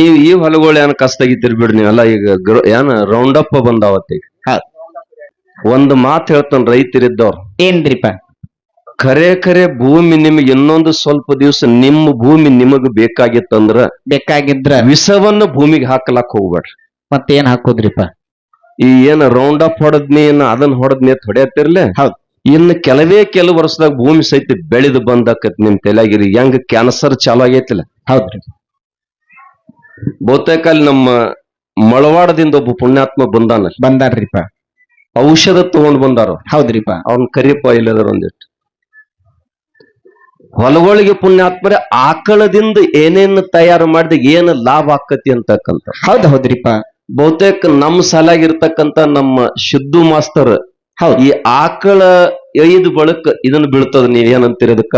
ನೀವ್ ಈ ಹೊಲಗಳು ಏನ್ ಕಸ ತೆಗಿತೀರಿ ಬಿಡ್ರಿ ನೀವೆಲ್ಲ ಈಗ ಗ್ರ- ಏನ್ ರೌಂಡ್ ಅಪ್ ಬಂದಾವತ್ತಿ ಹೌದ್. ಒಂದ್ ಮಾತ್ ಹೇಳ್ತಾನ ರೈತರಿದ್ದವ್ರು. ಏನ್ರಿಪ್ಪ? ಖರೆ ಖರೆ ಭೂಮಿ ನಿಮಗೆ ಇನ್ನೊಂದು ಸ್ವಲ್ಪ ದಿವಸ ನಿಮ್ಮ ಭೂಮಿ ನಿಮಗ್ ಬೇಕಾಗಿತ್ತಂದ್ರ ಬೇಕಾಗಿದ್ರ ವಿಷವನ್ನ ಭೂಮಿಗೆ ಹಾಕಲಾಕ್ ಹೋಗ್ಬೇಡ್ರಿ ಮತ್ತೇನ್ ಹಾಕೋದ್ರಿಪ್ಪ? ಈ ಏನ್ ರೌಂಡ್ ಅಪ್ ಹೊಡದ್ನಿ ಏನ ಅದನ್ನ ಹೊಡದ್ನಿ ಅಂತ ಹೊಡೆಯತ್ತಿರ್ಲೆ ಹೌದ್. ಇನ್ನು ಕೆಲವೇ ಕೆಲವು ವರ್ಷದಾಗ ಭೂಮಿ ಸಹಿತ ಬೆಳೆದು ಬಂದಾಕತ್ ನಿಮ್ ತಲೆಯಾಗಿರಿ ಹೆಂಗ್ ಕ್ಯಾನ್ಸರ್ ಚಾಲು ಆಗೈತಿಲ್ಲ? ಹೌದ್ರಿ. ಬಹುತೇಕ ಅಲ್ಲಿ ನಮ್ಮ ಮಳವಾಡದಿಂದ ಒಬ್ಬ ಪುಣ್ಯಾತ್ಮ ಬಂದಾನ ಬಂದಾರ್ರಿಪ್ಪ. ಔಷಧ ತಗೊಂಡ್ ಬಂದಾರ. ಹೌದ್ರಿಪ್ಪ. ಅವ್ನ ಕರಿಯಪ್ಪ ಇಲ್ಲದ್ರ ಒಂದಿಟ್ಟು ಹೊಲಗಳಿಗೆ ಪುಣ್ಯಾತ್ಮರೆ ಆಕಳದಿಂದ ಏನೇನು ತಯಾರು ಮಾಡಿದ ಏನ್ ಲಾಭ ಆಕತಿ ಅಂತಕ್ಕಂತ ಹೌದ್ ಹೌದ್ರಿಪ್ಪ. ಬಹುತೇಕ ನಮ್ಮ ಸಾಲಾಗಿರ್ತಕ್ಕಂತ ನಮ್ಮ ಶುದ್ಧು ಮಾಸ್ತರ್ ಹೌದ್. ಈ ಆಕಳ ಐದು ಬಳಕ ಇದನ್ನ ಬೀಳ್ತದ ನೀವ್ ಏನಂತೀರಿ ಅದಕ್ಕ?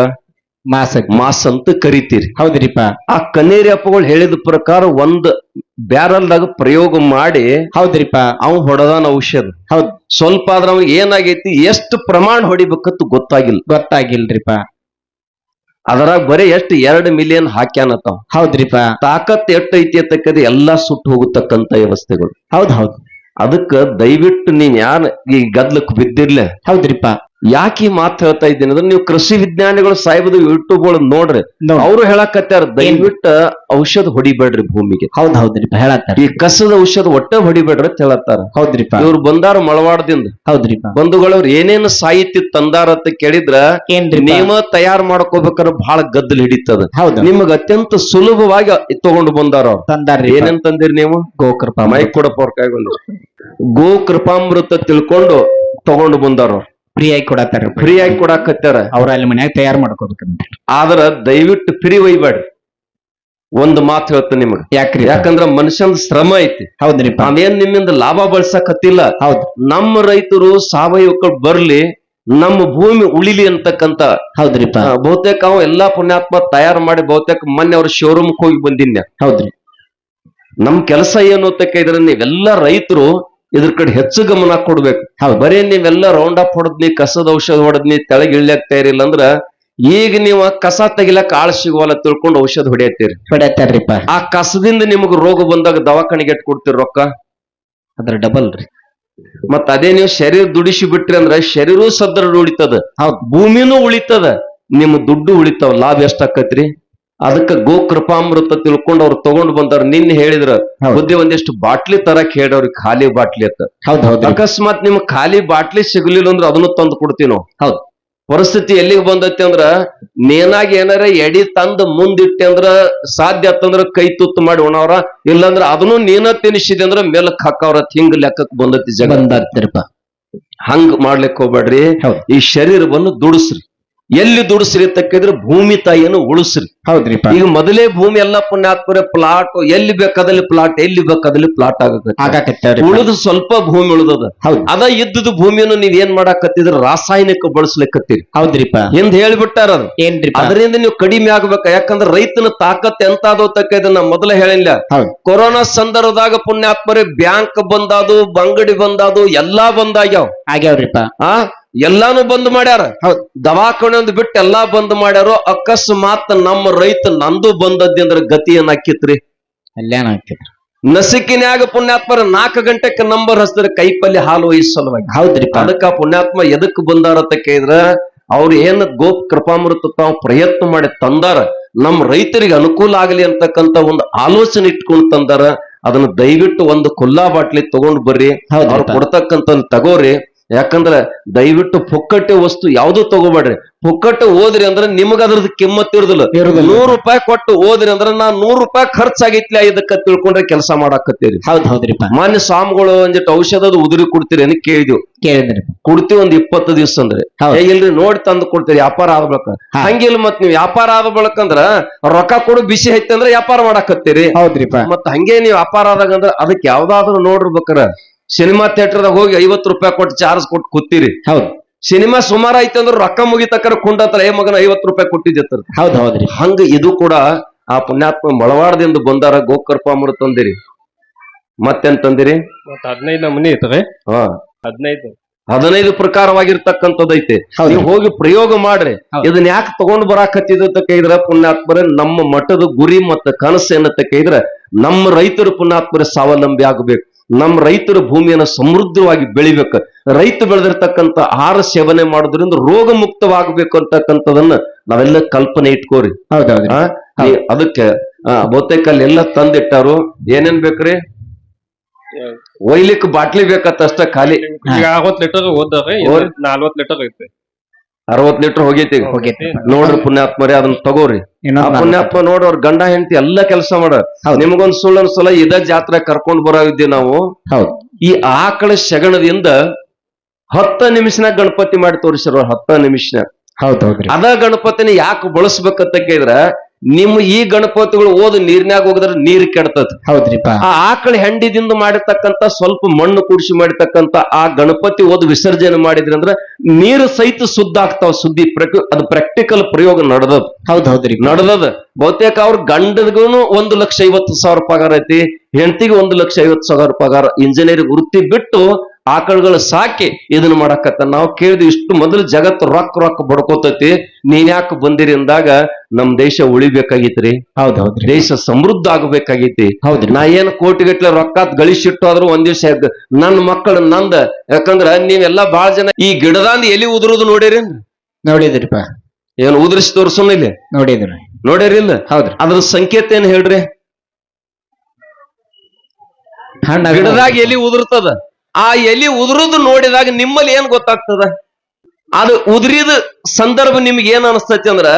ಮಾಸ ಮಾಸ್ ಅಂತ ಕರಿತೀರಿ. ಹೌದ್ರಿಪ್ಪ. ಆ ಕನೇರಿ ಅಪ್ಪಗಳು ಹೇಳಿದ ಪ್ರಕಾರ ಒಂದ್ ಬ್ಯಾರಲ್ದಾಗ ಪ್ರಯೋಗ ಮಾಡಿ ಹೌದ್ರಿಪ್ಪ. ಅವ್ ಹೊಡೆದಾನ ಔಷಧ. ಹೌದ್. ಸ್ವಲ್ಪ ಆದ್ರ ಅವ್ನಿಗೆ ಏನಾಗೈತಿ ಎಷ್ಟು ಪ್ರಮಾಣ ಹೊಡಿಬೇಕಂತ ಗೊತ್ತಾಗಿಲ್ಲ. ಗೊತ್ತಾಗಿಲ್ರಿಪ್ಪ. ಅದರಾಗ ಬರೀ ಎಷ್ಟು ಎರಡ್ ಮಿಲಿಯನ್ ಹಾಕ್ಯಾನತಾವ್. ಹೌದ್ರಿಪ್ಪ. ತಾಕತ್ ಎಷ್ಟು ಐತಿ ಅಂತಕ್ಕದ ಎಲ್ಲಾ ಸುಟ್ಟು ಹೋಗತಕ್ಕಂತ ವ್ಯವಸ್ಥೆಗಳು. ಹೌದ್ ಹೌದ್. ಅದಕ್ಕ ದಯವಿಟ್ಟು ನೀನ್ ಯಾರ ಈ ಗದ್ಲಕ್ ಬಿದ್ದಿರ್ಲೆ? ಹೌದ್ರಿಪ್ಪ. ಯಾಕೆ ಮಾತ್ ಹೇಳ್ತಾ ಇದ್ದೀನಿ ಅಂದ್ರೆ ನೀವು ಕೃಷಿ ವಿಜ್ಞಾನಿಗಳು ಸಾಹೇಬದ ಯೂಟ್ಯೂಬ್ಗಳು ನೋಡ್ರಿ ಅವ್ರು ಹೇಳಕತ್ತಾರ ದಯವಿಟ್ಟು ಔಷಧ ಹೊಡಿಬೇಡ್ರಿ ಭೂಮಿಗೆ. ಹೌದ್ ಹೌದ್ರಿಪ್ಪ ಹೇಳತ್ತಾರ. ಈ ಕಸದ ಔಷಧ ಒಟ್ಟ ಹೊಡಿಬೇಡ್ರಿ ಅಂತ ಹೇಳತ್ತಾರ. ಹೌದ್ರಿಪ್ಪ. ಇವ್ರು ಬಂದಾರ ಮಳವಾಡದಿಂದ. ಹೌದ್ರಿಪ್ಪ. ಬಂಧುಗಳವ್ರು ಏನೇನು ಸಾಹಿತ್ಯ ತಂದಾರ ಅಂತ ಕೇಳಿದ್ರ ನೇಮ ತಯಾರು ಮಾಡ್ಕೋಬೇಕಾದ್ರೆ ಬಹಳ ಗದ್ದಲ್ ಹಿಡಿತದ. ಹೌದು. ನಿಮಗ ಅತ್ಯಂತ ಸುಲಭವಾಗಿ ತಗೊಂಡು ಬಂದಾರ ತಂದಾರ ಏನೇನ್ ತಂದಿರಿ ನೀವು? ಗೋಕೃಪಾ. ಮೈಕ್ ಕೊಡಪ್ಪ ಅವ್ರ ಕೈಗೊಂಡು ಗೋ ಕೃಪಾಮೃತ ತಿಳ್ಕೊಂಡು ತಗೊಂಡು ಬಂದಾರ ಫ್ರೀ ಆಗಿ ಕೊಡತ್ತಾರ ಫ್ರೀ ಆಗಿ ಕೊಡಾಕತ್ತಾರ. ಅವ್ರ ಅಲ್ಲಿ ಮನ್ಯಾಗ ತಯಾರು ಮಾಡ್ಕೋಬೇಕಂತ. ಆದ್ರ ದಯವಿಟ್ಟು ಫ್ರೀ ಒಯ್ಬೇಡ್ರಿ ಒಂದು ಮಾತು ಹೇಳ್ತೇನೆ ನಿಮಗ. ಯಾಕ್ರಿ? ಯಾಕಂದ್ರ ಮನುಷ್ಯನ ಶ್ರಮ ಐತಿ. ಹೌದ್ರಿ ನಾವೇನ್ ನಿಮ್ಮಿಂದ ಲಾಭ ಬಳಸಕತ್ತಿಲ್ಲ. ಹೌದು. ನಮ್ಮ ರೈತರು ಸಾವಯವ ಬರ್ಲಿ ನಮ್ಮ ಭೂಮಿ ಉಳಿಲಿ ಅಂತಕ್ಕಂತ. ಹೌದ್ರಿ ಬಹುತೇಕ ಅವ ಎಲ್ಲಾ ಪುಣ್ಯಾತ್ಮ ತಯಾರು ಮಾಡಿ ಬಹುತೇಕ ಮೊನ್ನೆ ಅವ್ರ ಶೋರೂಮ್ ಹೋಗಿ ಬಂದಿನ್ಯ ಹೌದ್ರಿ. ನಮ್ ಕೆಲಸ ಏನು ಅಂತ ಕೇಳಿದ್ರೆ ನೀವೆಲ್ಲ ರೈತರು ಇದ್ರ ಕಡೆ ಹೆಚ್ಚು ಗಮನ ಕೊಡ್ಬೇಕು. ಹೌದು. ಬರೀ ನೀವೆಲ್ಲ ರೌಂಡ್ ಅಪ್ ಹೊಡೆದ್ನಿ ಕಸದ ಔಷಧ ಹೊಡೆದ್ನಿ ತೆಳಗ್ ಇಳ್ಯಾಕ್ ತಯಾರಿಲ್ಲ ಅಂದ್ರ ಈಗ ನೀವು ಕಸ ತೆಗಿಲಕ್ ಆಳ್ ಸಿಗುವಲ್ಲ ತಿಳ್ಕೊಂಡು ಔಷಧ ಹೊಡೆಯತ್ತೀರಿ. ಹೊಡೆಯತ್ತಾರ್ರಿಪ್ಪ. ಆ ಕಸದಿಂದ ನಿಮಗ್ ರೋಗ ಬಂದಾಗ ದವಾಖಾನೆಗೆ ಎಟ್ ಕೊಡ್ತೀರಿ ರೊಕ್ಕ? ಅದ್ರ ಡಬಲ್ ರೀ. ಮತ್ತ ಅದೇ ನೀವು ಶರೀರ ದುಡಿಸಿ ಬಿಟ್ರಿ ಅಂದ್ರ ಶರೀರೂ ಸದೃಢ ಉಳಿತದ. ಹೌದು. ಭೂಮಿನೂ ಉಳಿತದ. ನಿಮ್ಮ ದುಡ್ಡು ಉಳಿತಾವ ಲಾಭ ಎಷ್ಟಾಕತ್ರಿ ಅದಕ್ಕ ಗೋ ಕೃಪಾಮೃತ ತಿಳ್ಕೊಂಡು ಅವ್ರು ತಗೊಂಡ್ ಬಂದವ್ರು. ನಿನ್ನೆ ಹೇಳಿದ್ರ. ಬುದ್ಧಿ ಒಂದಿಷ್ಟು ಬಾಟ್ಲಿ ತರಕ್ ಹೇಳವ್ರಿ ಖಾಲಿ ಬಾಟ್ಲಿ ಅಂತ. ಅಕಸ್ಮಾತ್ ನಿಮ್ ಖಾಲಿ ಬಾಟ್ಲಿ ಸಿಗ್ಲಿಲ್ಲ ಅಂದ್ರೆ ಅದನ್ನು ತಂದು ಕೊಡ್ತೀವಿ ನಾವು. ಹೌದು. ಪರಿಸ್ಥಿತಿ ಎಲ್ಲಿಗೆ ಬಂದೈತಿ ಅಂದ್ರ ನೇನಾಗ ಏನಾರ ಎಡಿ ತಂದ್ ಮುಂದಿಟ್ಟೆ ಅಂದ್ರ ಸಾಧ್ಯ ಆತಂದ್ರ ಕೈ ತುತ್ತು ಮಾಡಿ ಉಣವ್ರ. ಇಲ್ಲಾಂದ್ರ ಅದನ್ನು ನೀನ ತಿನ್ನಿಸಿದೆ ಅಂದ್ರ ಮೇಲಕ್ ಹಾಕವ್ರ ಹಿಂಗ್ ಲೆಕ್ಕಕ್ ಬಂದೈತಿ ಜಗ. ಬಂದಾರ್ತಿರಪ್ಪ ಹಂಗ್ ಮಾಡ್ಲಿಕ್ ಹೋಗ್ಬೇಡ್ರಿ. ಈ ಶರೀರವನ್ನು ದುಡಿಸ್ರಿ. ಎಲ್ಲಿ ದುಡಿಸ್ರಿ ತಕ್ಕಿದ್ರೆ ಭೂಮಿ ತಾಯಿಯನ್ನು ಉಳಿಸ್ರಿ. ಹೌದ್ರಿಪ್ಪ. ಈಗ ಮೊದಲೇ ಭೂಮಿ ಎಲ್ಲ ಪುಣ್ಯಾತ್ಮರೆ ಪ್ಲಾಟ್ ಎಲ್ಲಿ ಬೇಕಾದಲ್ಲಿ ಪ್ಲಾಟ್ ಎಲ್ಲಿ ಬೇಕಾದಲ್ಲಿ ಪ್ಲಾಟ್ ಆಗತ್ತೆ ಉಳಿದ ಉಳಿದು ಸ್ವಲ್ಪ ಭೂಮಿ ಉಳಿದದ. ಹೌದ್. ಅದ ಇದ್ದದ ಭೂಮಿಯನ್ನು ನೀವ್ ಏನ್ ಮಾಡಾಕತ್ತಿದ್ರ? ರಾಸಾಯನಿಕ ಬಳಸ್ಲಿಕ್ಕತ್ತೀರಿ ಹೌದ್ರಿಪ್ಪ. ಎಂದ್ ಹೇಳ್ಬಿಟ್ಟಾರ ಏನ್ರಿ ಅದರಿಂದ ನೀವು ಕಡಿಮೆ ಆಗ್ಬೇಕ. ಯಾಕಂದ್ರೆ ರೈತನ ತಾಕತ್ ಎಂತಾದೋ ತಕ್ಕ ಇದನ್ನ ಮೊದಲೇ ಹೇಳಿಲ್ಲ. ಕೊರೋನಾ ಸಂದರ್ಭದಾಗ ಪುಣ್ಯಾತ್ಮರೆ ಬ್ಯಾಂಕ್ ಬಂದಾದು ಬಂಗಡಿ ಬಂದಾದು ಎಲ್ಲಾ ಬಂದಾಗ್ಯಾವ. ಆಗ್ಯಾವ್ರಿಪ್ಪ. ಆ? ಎಲ್ಲಾನು ಬಂದ್ ಮಾಡ್ಯಾರ. ಹೌದ್. ದವಾಖಾನೆ ಒಂದು ಬಿಟ್ಟು ಎಲ್ಲಾ ಬಂದ್ ಮಾಡ್ಯಾರೋ ಅಕಸ್ಮಾತ್ ನಮ್ಮ ರೈತ ನಂದು ಬಂದದ್ದಿ ಗತಿಯನ್ನ ಗತಿ ಹಾಕಿತ್ರಿ? ಕಲ್ಯಾಣ ಆಗ್ತಿದ್ರಿ ನಸಿಕಿನ್ಯಾಗ ಪುಣ್ಯಾತ್ಮರ ನಾಲ್ಕು ಗಂಟೆಕ್ ನಂಬರ್ ಹಚ್ತಾರೆ ಕೈಪಲ್ಲಿ ಹಾಲು ಒಯ್ಸ್ ಸಲುವಾಗಿ. ಹೌದ್ರಿಪ್ಪ. ಅದಕ್ಕ ಪುಣ್ಯಾತ್ಮ ಎದಕ್ ಬಂದಾರ ಅಂತ ಕೇಳಿದ್ರ ಅವ್ರು ಏನ್ ಗೋಪ್ ಕೃಪಾಮೃತ ತಾವು ಪ್ರಯತ್ನ ಮಾಡಿ ತಂದಾರ ನಮ್ ರೈತರಿಗೆ ಅನುಕೂಲ ಆಗಲಿ ಅಂತಕ್ಕಂತ ಒಂದು ಆಲೋಚನೆ ಇಟ್ಕೊಂಡು ತಂದಾರ ಅದನ್ನ ದಯವಿಟ್ಟು ಒಂದು ಕುಲ್ಲಾ ಬಾಟ್ಲಿ ತಗೊಂಡ್ ಬರ್ರಿ ಅವ್ರು ಕೊಡ್ತಕ್ಕಂತ ತಗೋರಿ ಯಾಕಂದ್ರ ದಯವಿಟ್ಟು ಪುಕ್ಕಟ್ಟೆ ವಸ್ತು ಯಾವ್ದು ತಗೋಬೇಡ್ರಿ. ಪುಕ್ಕಟ್ಟೆ ಓದ್ರಿ ಅಂದ್ರೆ ನಿಮಗ ಅದ್ರದ್ದು ಕಿಮ್ಮತ್ ಇರುದಿಲ್ಲ. ನೂರು ರೂಪಾಯಿ ಕೊಟ್ಟು ಓದ್ರಿ ಅಂದ್ರೆ ನಾ ನೂರ್ ರೂಪಾಯಿ ಖರ್ಚಾಗೈತ್ಲಿ ಇದಕ್ಕ ತಿಳ್ಕೊಂಡ್ರೆ ಕೆಲಸ ಮಾಡಾಕತ್ತೀರಿ. ಹೌದ್ ಮಾನ್ಯ ಸ್ವಾಮಿಗಳು ಒಂದಿಟ್ಟು ಔಷಧದ ಉದುರಿ ಕೊಡ್ತೀರಿ ಅಂತ ಕೇಳಿದ್ವಿ. ಕೇಳಿದ್ರಿ ಕೊಡ್ತೀವಿ ಒಂದ್ ಇಪ್ಪತ್ತು ದಿವಸ ಅಂದ್ರೆ. ಇಲ್ರಿ ನೋಡಿ ತಂದು ಕೊಡ್ತೀರಿ ವ್ಯಾಪಾರ ಆದ ಬಳಕ. ಹಂಗಿಲ್ಲ ಮತ್ ನೀವು ವ್ಯಾಪಾರ ಆದ ಬಳಕಂದ್ರ ರೊಕ್ಕ ಕೊಡು ಬಿಸಿ ಐತಿ ಅಂದ್ರೆ ವ್ಯಾಪಾರ ಮಾಡಾಕತ್ತೀರಿ. ಹೌದ್ರಿಪ್ಪ ಮತ್ ಹಂಗೆ ನೀವು ವ್ಯಾಪಾರ ಆದಾಗ ಅಂದ್ರೆ ಅದಕ್ಕೆ ಯಾವ್ದಾದ್ರು ನೋಡಿರ್ಬೇಕಾರ. ಸಿನಿಮಾ ಥಿಯೇಟರ್ದಾಗ ಹೋಗಿ ಐವತ್ತು ರೂಪಾಯಿ ಕೊಟ್ಟು ಚಾರ್ಜ್ ಕೊಟ್ಟು ಕೂತೀರಿ. ಹೌದು. ಸಿನಿಮಾ ಸುಮಾರು ಐತೆ ಅಂದ್ರೆ ರೊಕ್ಕ ಮುಗಿತಕ್ಕರ ಕುಂಡತ್ರ ಏ ಮಗನ ಐವತ್ತು ರೂಪಾಯಿ ಕೊಟ್ಟಿದ್ದೆ ಹೌದು ಹೌದ್ರಿ. ಹಂಗ ಇದು ಕೂಡ ಆ ಪುಣ್ಯಾತ್ಮ ಮಳವಾಡದಿಂದ ಬಂದಾರ ಗೋಕರ್ಪಾಮೃತ ತಂದಿರಿ. ಮತ್ತೇನ್ ತಂದಿರಿ? ಮತ್ತ ಹದಿನೈದು ನಮೂನಿ ಐತವೆ ಹಾ. ಹದಿನೈದು. ಹದಿನೈದು ಪ್ರಕಾರವಾಗಿರ್ತಕ್ಕಂಥದ್ದೈತೆ. ನೀವು ಹೋಗಿ ಪ್ರಯೋಗ ಮಾಡ್ರಿ. ಇದನ್ನ ಯಾಕೆ ತಗೊಂಡ್ ಬರಾಕತ್ತಿದ ಅಂತ ಕೇಳಿದ್ರ ಪುಣ್ಯಾತ್ಮರೇ ನಮ್ಮ ಮಠದ ಗುರಿ ಮತ್ತ ಕನಸು ಏನಂತ ಕೈದ್ರ ನಮ್ಮ ರೈತರು ಪುಣ್ಯಾತ್ಮರೇ ಸ್ವಾವಲಂಬಿ ಆಗಬೇಕು. ನಮ್ಮ ರೈತರ ಭೂಮಿಯನ್ನು ಸಮೃದ್ಧವಾಗಿ ಬೆಳಿಬೇಕು. ರೈತ ಬೆಳೆದಿರ್ತಕ್ಕಂಥ ಆಹಾರ ಸೇವನೆ ಮಾಡೋದ್ರಿಂದ ರೋಗ ಮುಕ್ತವಾಗಬೇಕು ಅಂತಕ್ಕಂಥದನ್ನ ನಾವೆಲ್ಲ ಕಲ್ಪನೆ ಇಟ್ಕೋರಿ. ಅದಕ್ಕೆ ಆ, ಬಹುತೇಕ ಅಲ್ಲಿ ಎಲ್ಲ ತಂದಿಟ್ಟಾರು. ಏನೇನ್ ಬೇಕ್ರಿ? ಒಯ್ಲಿಕ್ ಬಾಟ್ಲಿ ಬೇಕತ್ತಷ್ಟ ಖಾಲಿ. ಈಗ ಲೀಟರ್ ಹೋದ್ರೆ ಹೋದ್- ನಲ್ವತ್ ಲೀಟರ್ ಐತೆ ಅರವತ್ ಲೀಟರ್ ಹೋಗೈತಿ. ಹೋಗೈತಿ. ನೋಡ್ರಿ ಪುಣ್ಯಾತ್ಮರಿ ಅದನ್ನ ತಗೋರಿ. ಆ ಇನ್ನೊಂದ್ ಪುಣ್ಯಾತ್ಮ ನೋಡ್ರಿ ಅವ್ರ ಗಂಡ ಹೆಂಡತಿ ಎಲ್ಲಾ ಕೆಲಸ ಮಾಡ. ಹೌದು. ನಿಮ್ಗೊಂದ್ ಸುಳ್ಳು ಸಲ ಇದ ಜಾತ್ರೆ ಕರ್ಕೊಂಡ್ ಬರೋವಿದ್ವಿ ನಾವು. ಹೌದು. ಈ ಆಕಳ ಶಗಣದಿಂದ ಹತ್ತ ನಿಮಿಷನಾಗ ಗಣಪತಿ ಮಾಡಿ ತೋರಿಸಿರೋ ಹತ್ತ ನಿಮಿಷನಾಗ ಹೌದ್ ಹೌದ್ರಿ. ಅದ ಗಣಪತಿನ ಯಾಕೆ ಬಳಸ್ಬೇಕಂತ ಕೇಳಿದ್ರ ನಿಮ್ಮ ಈ ಗಣಪತಿಗಳು ಓದ್ ನೀರ್ನ್ಯಾಗ ಹೋಗಿದ್ರ ನೀರ್ ಕೆಡ್ತದ ಹೌದ್ರಿಪ್ಪ. ಆ ಆಕಳ ಹೆಂಡಿದಿಂದ ಮಾಡಿರ್ತಕ್ಕಂತ ಸ್ವಲ್ಪ ಮಣ್ಣು ಕೂಡಿಸಿ ಮಾಡಿರ್ತಕ್ಕಂತ ಆ ಗಣಪತಿ ಓದ್ ವಿಸರ್ಜನೆ ಮಾಡಿದ್ರಿ ಅಂದ್ರ ನೀರು ಸಹಿತ ಸುದ್ದ ಆಗ್ತಾವ ಸುದ್ದಿ ಅದು ಪ್ರಾಕ್ಟಿಕಲ್ ಪ್ರಯೋಗ ನಡೆದದ್. ಹೌದ್ ಹೌದ್ರಿ ನಡೆದದ. ಬಹುತೇಕ ಅವ್ರ ಗಂಡದ್ಗೂನು ಒಂದು ಲಕ್ಷ ಐವತ್ತು ಸಾವಿರ ಪಗಾರ ಐತಿ ಹೆಂಡತಿಗೆ ಒಂದು ಲಕ್ಷ ಐವತ್ತು ಸಾವಿರ ಪಗಾರ. ಇಂಜಿನಿಯರಿಂಗ್ ವೃತ್ತಿ ಬಿಟ್ಟು ಆಕಳುಗಳು ಸಾಕಿ ಇದನ್ನ ಮಾಡಕತ್ತ. ನಾವು ಕೇಳಿದ್ವಿ ಇಷ್ಟು ಮೊದಲು ಜಗತ್ತು ರೊಕ್ಕ ರೊಕ್ಕ ಬಡ್ಕೋತೈತಿ. ನೀನ್ ಯಾಕೆ ಬಂದಿರಿ ಅಂದಾಗ ನಮ್ ದೇಶ ಉಳಿಬೇಕಾಗಿತ್ರಿ ಹೌದ್ ಹೌದ್ರಿ ದೇಶ ಸಮೃದ್ಧ ಆಗಬೇಕಾಗೈತಿ. ಹೌದ್ರಿ ನಾ ಏನ್ ಕೋಟಿಗಟ್ಲೆ ರೊಕ್ಕ ಗಳಿಸಿಟ್ಟು ಆದ್ರೂ ಒಂದ್ ದಿವ್ಸ ನನ್ನ ನನ್ ಮಕ್ಕಳು ನಂದ. ಯಾಕಂದ್ರ ನೀವೆಲ್ಲಾ ಬಾಳ ಜನ ಈ ಗಿಡದಾಂದ ಎಲಿ ಉದುರುದು ನೋಡಿರಿ? ನೋಡಿದ್ರಿಪ್ಪ. ಏನ್ ಉದುರಿಸಿ ತೋರ್ಸೋನ್ ಇಲ್ಲಿ? ನೋಡಿದ್ರಿ. ನೋಡಿರಿ ಇಲ್ಲ? ಹೌದ್ರಿ. ಅದ್ರ ಸಂಕೇತ ಏನ್ ಹೇಳ್ರಿ? ಹಣ್ಣ ಗಿಡದಾಗ ಎಲಿ ಉದುರ್ತದ? ಆ ಎಲಿ ಉದುರುದು ನೋಡಿದಾಗ ನಿಮ್ಮಲ್ಲಿ ಏನ್ ಗೊತ್ತಾಗ್ತದ? ಅದು ಉದುರಿದ ಸಂದರ್ಭ ನಿಮ್ಗೆ ಏನ್ ಅನಸ್ತೈತಿ ಅಂದ್ರ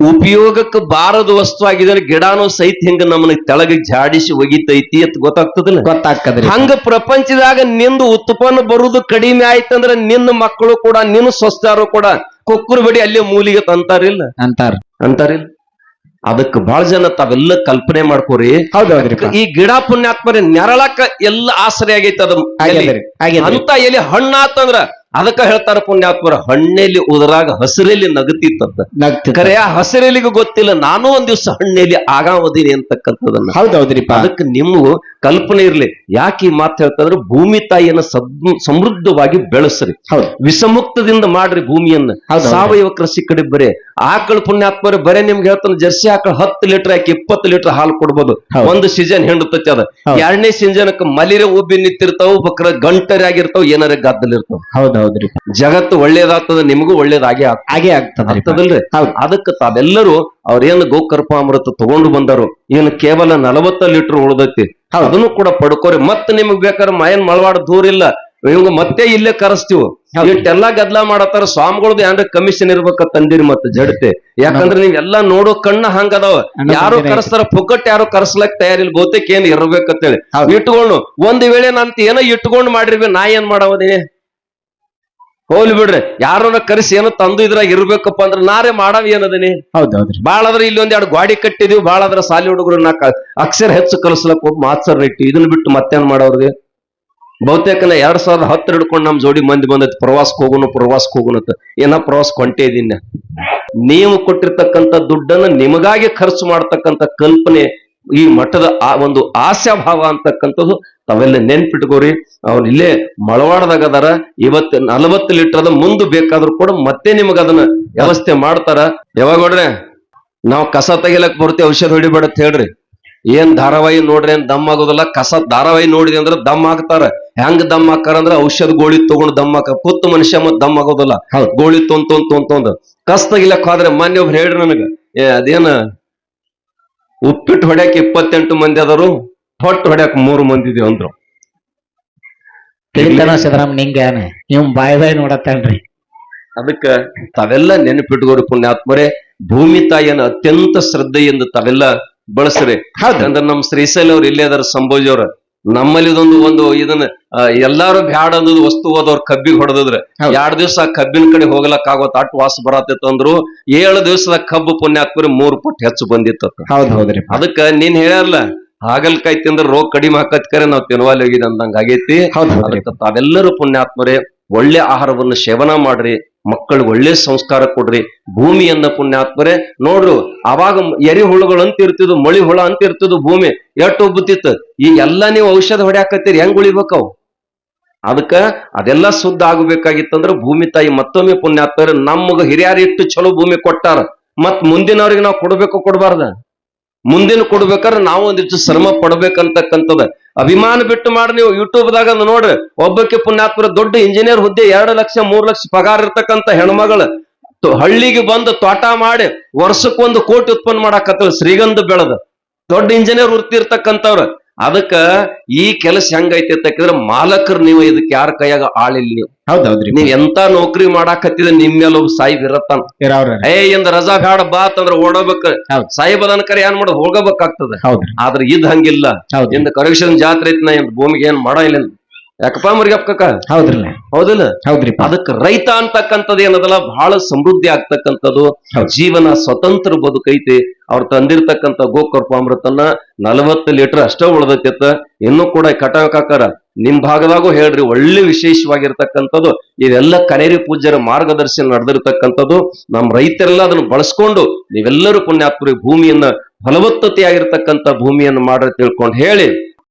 ಉಪಯೋಗಕ್ಕೆ ಬಾರದ ವಸ್ತು ಆಗಿದ್ರೆ ಗಿಡಾನು ಸಹಿತ ಹಿಂಗ ನಮ್ಮನ್ನ ತೆಳಗ ಜಾಡಿಸಿ ಒಗಿತೈತಿ ಅಂತ ಗೊತ್ತಾಗ್ತದಿಲ್ಲ? ಗೊತ್ತಾಗ್ತದ್ರಿ. ಹಂಗ ಪ್ರಪಂಚದಾಗ ನಿಂದು ಉತ್ಪನ್ನ ಬರುದು ಕಡಿಮೆ ಆಯ್ತಂದ್ರ ನಿನ್ನ ಮಕ್ಕಳು ಕೂಡ ನಿನ್ನ ಸ್ವಸ್ಥರು ಕೂಡ ಕೊಕ್ಕರು ಬಡಿ ಅಲ್ಲೇ ಮೂಲಿಗೆ ತಂತಾರಿಲ್ಲ? ಅಂತಾರ. ಅಂತಾರಿಲ್ಲ? ಅದಕ್ಕೆ ಬಹಳ ಜನ ತಾವೆಲ್ಲ ಕಲ್ಪನೆ ಮಾಡ್ಕೋರಿ. ಈ ಗಿಡ ಪುಣ್ಯಾತ್ಮರಿ ನೆರಳಕ್ಕ ಎಲ್ಲ ಆಸರೆ ಆಗೈತೆ ಅದ ಅಂತ ಎಲ್ಲಿ ಹಣ್ಣಾತಂದ್ರ ಅದಕ್ಕ ಹೇಳ್ತಾರ ಪುಣ್ಯಾತ್ಮರ ಹಣ್ಣೆಲಿ ಉದರಾಗ ಹಸಿರೆಲಿ ನಗತಿತ್ತಂತ. ನಗ್ತಿತ್ತು ಖರೆ ಆ ಹಸಿರೆಲಿಗೂ ಗೊತ್ತಿಲ್ಲ ನಾನು ಒಂದ್ ದಿವ್ಸ ಹಣ್ಣೆಲಿ ಆಗಾವದೀನಿ ಅಂತಕ್ಕಂಥದನ್ನ ಹೌದೌದ್ರಿ ಅದಕ್ಕೆ ನಿಮ್ಗೂ ಕಲ್ಪನೆ ಇರ್ಲಿ ಯಾಕೆ ಈ ಮಾತು ಹೇಳ್ತಂದ್ರೆ ಭೂಮಿ ತಾಯಿಯನ್ನ ಸಮೃದ್ಧವಾಗಿ ಬೆಳೆಸ್ರಿ. ವಿಷಮುಕ್ತದಿಂದ ಮಾಡ್ರಿ ಭೂಮಿಯನ್ನ. ಸಾವಯವ ಕೃಷಿ ಕಡೆ ಬರೇ. ಆಕಳ ಪುಣ್ಯಾತ್ಮರ ಬರೇ ನಿಮ್ಗೆ ಹೇಳ್ತಾನೆ ಜರ್ಸಿ ಆಕಳ ಹತ್ತು ಲೀಟರ್ ಹಾಕಿ ಇಪ್ಪತ್ತು ಲೀಟರ್ ಹಾಲು ಕೊಡ್ಬೋದು. ಒಂದ್ ಸೀಸನ್ ಹೆಂಡತೈತಿ ಅದ. ಎರಡನೇ ಸೀಸನ್ಕ್ ಮಲಿರೆ ಉಬ್ಬಿ ನಿಂತಿರ್ತಾವ ಬಕ್ರ ಗಂಟರಿ ಆಗಿರ್ತಾವ ಏನಾರ ಗದ್ದಲ್ ಇರ್ತಾವ. ಹೌದ್ ಹೌದ್ರಿಪ್ಪ ಜಗತ್ತು ಒಳ್ಳೇದಾಗ್ತದ ನಿಮಗೂ ಒಳ್ಳೇದಾಗಿ ಹಾಗೆ ಆಗ್ತದಲ್ರಿ. ಅದಕ್ಕೆ ತಾವೆಲ್ಲರೂ ಅವ್ರೇನು ಗೋಕರ್ಪಾಮೃತ ತಗೊಂಡು ಬಂದರು ಏನು ಕೇವಲ ನಲವತ್ತ ಲೀಟರ್ ಉಳ್ದೈತಿ. ಅದನ್ನು ಕೂಡ ಪಡ್ಕೋರಿ. ಮತ್ತೆ ನಿಮಗ್ ಬೇಕಾದ್ರೆ ಮಾಯನ್ ಮಳವಾಡ ದೂರ ಇಲ್ಲ. ಇವಂಗ ಮತ್ತೆ ಇಲ್ಲೇ ಕರೆಸ್ತೀವಿ. ಇಟ್ಟೆಲ್ಲಾ ಗದ್ಲ ಮಾಡತ್ತಾರ ಸ್ವಾಮಿಗಳದ್ದು ಏನ್ರ ಕಮಿಷನ್ ಇರ್ಬೇಕ ತಂದಿರಿ ಮತ್ತೆ ಜಡತೆ. ಯಾಕಂದ್ರೆ ಎಲ್ಲಾ ನೋಡೋ ಕಣ್ಣ ಹಂಗದಾವ ಯಾರು ಕರೆಸ್ತಾರ ಪುಕ್ಕಟ್ ಯಾರು ಕರೆಸ್ಲಕ್ ತಯಾರಿಲ್ಲ ಬಹುತೇಕ ಏನ್ ಇರ್ಬೇಕಂತೇಳಿ. ಹೇಳಿ ಇಟ್ಕೊಂಡು ಒಂದ್ ವೇಳೆ ನಂತ ಏನೋ ಇಟ್ಕೊಂಡು ಮಾಡಿರ್ಬೇಕು ನಾ ಏನ್ ಮಾಡವದಿ ಹೋಗ್ಲಿ ಬಿಡ್ರಿ ಯಾರನ್ನ ಕರೆಸಿ ಏನೋ ತಂದು ಇದ್ರಾಗ ಇರ್ಬೇಕಪ್ಪ ಅಂದ್ರೆ ನಾರೇ ಮಾಡವ್ ಏನದನಿ? ಹೌದ್ ಹೌದ್ರಿ ಬಾಳ ಅದ್ರ ಇಲ್ಲಿ ಒಂದ್ ಎರಡು ಗಾಡಿ ಕಟ್ಟಿದೀವಿ ಬಾಳ ಅದ್ರ ಸಾಲಿ ಹುಡುಗರು ನಾಕ ಅಕ್ಷರ ಹೆಚ್ಚು ಕಲಿಸ್ಲಕ್ ಹೋಗಿ ಮಾತ್ಸರ್ ಇಟ್ಟು ಇದನ್ನ ಬಿಟ್ಟು ಮತ್ತೇನ್ ಮಾಡೋರ್ಗೆ ಬಹುತೇಕ ನಾ ಎರಡ್ ಸಾವಿರದ ಹತ್ತರ ಹಿಡ್ಕೊಂಡು ನಮ್ ಜೋಡಿ ಮಂದಿ ಬಂದೈತಿ ಪ್ರವಾಸಕ್ಕೆ ಹೋಗುನು ಪ್ರವಾಸಕ್ಕೆ ಹೋಗುನು ಏನ ಪ್ರವಾಸಕ್ಕೆ ಕೊಂಟೆ ಇದೀನಿ? ನೀವು ಕೊಟ್ಟಿರ್ತಕ್ಕಂಥ ದುಡ್ಡನ್ನ ನಿಮಗಾಗಿ ಖರ್ಚು ಮಾಡ್ತಕ್ಕಂಥ ಕಲ್ಪನೆ ಈ ಮಠದ ಆ ಒಂದು ಭಾವ ಅಂತಕ್ಕಂಥದ್ದು ತಾವೆಲ್ಲ ನೆನ್ಪಿಟ್ಕೋರಿ. ಅವ್ರು ಇಲ್ಲೇ ಮಳವಾಡದಾಗ ಅದಾರ. ಇವತ್ತು ನಲವತ್ತು ಲೀಟರ್ ಅದ ಮುಂದೆ ಬೇಕಾದ್ರೂ ಕೂಡ ಮತ್ತೆ ನಿಮಗ ಅದನ್ನ ವ್ಯವಸ್ಥೆ ಮಾಡ್ತಾರ. ಯಾವಾಗ ನೋಡ್ರಿ? ನಾವು ಕಸ ತೆಗಿಲಕ್ ಬರ್ತೀವಿ ಔಷಧ ಹೊಡಿಬೇಡ ಅಂತ ಹೇಳ್ರಿ. ಏನ್ ಧಾರಾವಾಹಿ ನೋಡ್ರಿ ಏನ್ ದಮ್ ಆಗೋದಿಲ್ಲ. ಕಸ ಧಾರಾವಾಹಿ ನೋಡಿದೆ ಅಂದ್ರೆ ದಮ್ ಹಾಕ್ತಾರ. ಹೆಂಗ್ ದಮ್ ಹಾಕಾರ ಅಂದ್ರ ಔಷಧ ಗೋಳಿ ತಗೊಂಡು ದಮ್ ಹಾಕ. ಕೂತ್ ಮನುಷ್ಯ ಮತ್ ದಮ್ ಆಗೋದಿಲ್ಲ. ಗೋಳಿ ತೊಂದ್ ತೊಂದ್ ತೊಂದ್ ಕಸ್ ತೆಗಿಲಕ್ ಹೋದ್ರೆ ಮೊನ್ನೆ ಒಬ್ರು ಹೇಳ್ರಿ ನನಗ. ಏ ಅದೇನ? ಉಪ್ಪಿಟ್ಟು ಹೊಡ್ಯಾಕ ಇಪ್ಪತ್ತೆಂಟು ಮಂದಿ ಅದಾರು ಹೊಟ್ಟು ಹೊಡ್ಯಾಕ ಮೂರು ಮಂದಿ ಇದೀವಿ ಅಂದ್ರು. ತಿಳಿತನ ಸಿದ್ದರಾಮ್ ನಿಂಗ ನೀವು ಬಾಯ್ ಬಾಯ್ ನೋಡತ್ತಾನ್ರಿ. ಅದಕ್ಕ ತಾವೆಲ್ಲ ನೆನಪಿಟ್ಕೋರಿ ಪುಣ್ಯಾತ್ಮರೇ ಭೂಮಿ ತಾಯಿಯನ್ನು ಅತ್ಯಂತ ಶ್ರದ್ಧೆಯಿಂದ ತಾವೆಲ್ಲ ಬಳಸ್ರಿ. ಅಂದ್ರೆ ನಮ್ ಶ್ರೀಶೈಲ ಅವ್ರು ಇಲ್ಲೇ ಅದಾರ ಸಂಭೋಜಿ ಅವ್ರ. ನಮ್ಮಲ್ಲಿ ಇದೊಂದು ಒಂದು ಇದನ್ನ ಎಲ್ಲಾರು ಬ್ಯಾಡ ಅನ್ನೋದು ವಸ್ತು ಹೋದವ್ರ ಕಬ್ಬಿಗೆ ಹೊಡೆದ್ರೆ ಎರಡು ದಿವ್ಸ ಆ ಕಬ್ಬಿನ ಕಡೆ ಹೋಗ್ಲಕ್ ಆಗೋ ತಾಟ್ ವಾಸ ಬರತ್ತಿತ್ತು ಅಂದ್ರು ಏಳು ದಿವಸದ ಕಬ್ಬು ಪುಣ್ಯಾತ್ಮರಿ ಮೂರು ಪಟ್ಟು ಹೆಚ್ಚು ಬಂದಿತ್ತು ಹೌದ್ ಹೌದ್ರಿ. ಅದಕ್ಕ ನೀನ್ ಹೇಳಲ್ಲ ಹಾಗಲ್ಕಾಯಿ ತಿಂದ್ರ ರೋಗ ಕಡಿಮೆ ಹಾಕತ್ಕರೆ ಕರೆ ನಾವ್ ತಿನ್ವಾಲಿ ಹೋಗಿದೆ ಅಂದಂಗ ಆಗೈತಿ. ತಾವೆಲ್ಲರೂ ಪುಣ್ಯಾತ್ಮರೇ. ಒಳ್ಳೆ ಆಹಾರವನ್ನು ಸೇವನ ಮಾಡ್ರಿ ಮಕ್ಕಳು ಒಳ್ಳೆ ಸಂಸ್ಕಾರ ಕೊಡ್ರಿ ಭೂಮಿಯನ್ನ ಪುಣ್ಯಾತ್ಮರೇ. ನೋಡ್ರು ಅವಾಗ ಎರಿ ಅಂತ ಇರ್ತಿದ್ವು, ಮಳಿ ಹುಳ ಅಂತ ಇರ್ತಿದ್ವು ಭೂಮಿ. ಎಷ್ಟು ಉಬ್ಬುತ್ತಿತ್ತು ಈ ಎಲ್ಲ ನೀವು ಔಷಧ ಹೊಡ್ಯಾಕತ್ತೀರಿ, ಹೆಂಗ್ ಉಳಿಬೇಕವು? ಅದಕ್ಕ ಅದೆಲ್ಲ ಶುದ್ಧ ಆಗಬೇಕಾಗಿತ್ತಂದ್ರ ಭೂಮಿ ತಾಯಿ ಮತ್ತೊಮ್ಮೆ ಪುಣ್ಯಾತ್ಮರು, ನಮಗ ಹಿರಿಯರು ಇಟ್ಟು ಚಲೋ ಭೂಮಿ ಕೊಟ್ಟಾರ. ಮತ್ ಮುಂದಿನವ್ರಿಗೆ ನಾವು ಕೊಡ್ಬೇಕು, ಕೊಡ್ಬಾರ್ದ? ಮುಂದಿನ ಕೊಡ್ಬೇಕಾದ್ರೆ ನಾವು ಒಂದಿಷ್ಟು ಶ್ರಮ ಪಡ್ಬೇಕಂತಕ್ಕಂಥದ್ದು. ಅಭಿಮಾನ ಬಿಟ್ಟು ಮಾಡಿ ನೀವು ಯೂಟ್ಯೂಬ್ ದಾಗ ನೋಡ್ರಿ, ಒಬ್ಬಕ್ಕೆ ಪುಣ್ಯಾತ್ಮರ ದೊಡ್ಡ ಇಂಜಿನಿಯರ್ ಹುದ್ದೆ ಎರಡು ಲಕ್ಷ, ಮೂರು ಲಕ್ಷ ಪಗಾರ ಇರ್ತಕ್ಕಂಥ ಹೆಣ್ಮಗಳು ಹಳ್ಳಿಗೆ ಬಂದು ತೋಟ ಮಾಡಿ ವರ್ಷಕ್ಕೊಂದು ಕೋಟಿ ಉತ್ಪನ್ನ ಮಾಡಾಕತ್ತಲ್ಲ ಶ್ರೀಗಂಧ ಬೆಳೆದ. ದೊಡ್ಡ ಇಂಜಿನಿಯರ್ ವೃತ್ತಿ ಇರ್ತಕ್ಕಂಥವ್ರು. ಅದಕ್ಕ ಈ ಕೆಲಸ ಹೆಂಗೈತಿ ಅಂತಂದ್ರೆ ಮಾಲಕರು ನೀವು ಇದಕ್ಕೆ ಯಾರ ಕೈಯಾಗ ಆಳಿಲ್ಲ ನೀವು. ಹೌದೌದ್ರಿ. ನೀವ್ ಎಂತ ನೌಕರಿ ಮಾಡಾಕತ್ತಿದ್ರೆ ನಿಮ್ ಮೇಲೆ ಒಬ್ಬ ಸಾಹಿಬ್ ಇರತ್ತಾನ. ಏ ಇಂದ ರಜಾ ಬ್ಯಾಡ ಬಾ ಅಂತಂದ್ರ ಓಡಬೇಕ. ಸಾಹಿಬ್ ಅದನ್ನ ಕರೆ ಏನ್ ಮಾಡೋದು? ಹೋಗಬೇಕಾಗ್ತದ. ಆದ್ರೆ ಆದ್ರ ಇದ್ ಹಂಗಿಲ್ಲ. ಇಂದ ಕರೆಕ್ಷನ್ ಜಾತ್ರೆ ಐತಿ ನಾ ಭೂಮಿಗೆ ಏನ್ ಮಾಡ ಇಲ್ಲ. ಯಾಕಪ್ಪ ಮರಿಗಪ್ಪ ಹೌದ್ರಲ್ಲ. ಹೌದಲ್ಲ? ಹೌದ್ರಿ ಅದಕ್ಕೆ ರೈತ ಅಂತಕ್ಕಂಥದ್ದು ಏನದಲ್ಲ ಬಹಳ ಸಮೃದ್ಧಿ ಆಗ್ತಕ್ಕಂಥದ್ದು ಜೀವನ ಸ್ವತಂತ್ರ ಬದುಕೈತಿ. ಅವ್ರು ತಂದಿರ್ತಕ್ಕಂಥ ಗೋಕರ್ಪಾಮೃತನ್ನ ನಲವತ್ತು ಲೀಟರ್ ಅಷ್ಟೇ ಉಳ್ದೈತಿತ್ತ ಇನ್ನೂ ಕೂಡ ಕಟಕಾಕಾರ ನಿಮ್ ಭಾಗದಾಗೂ ಹೇಳ್ರಿ ಒಳ್ಳೆ ವಿಶೇಷವಾಗಿರ್ತಕ್ಕಂಥದ್ದು. ಇದೆಲ್ಲ ಕನೇರಿ ಪೂಜ್ಯರ ಮಾರ್ಗದರ್ಶನ ನಡೆದಿರ್ತಕ್ಕಂಥದ್ದು. ನಮ್ಮ ರೈತರೆಲ್ಲ ಅದನ್ನ ಬಳಸ್ಕೊಂಡು ನೀವೆಲ್ಲರೂ ಪುಣ್ಯಾತ್ಮರಿ ಭೂಮಿಯನ್ನ ಫಲವತ್ತತೆಯಾಗಿರ್ತಕ್ಕಂಥ ಭೂಮಿಯನ್ನು ಮಾಡ್ರಿ ತಿಳ್ಕೊಂಡು ಹೇಳಿ.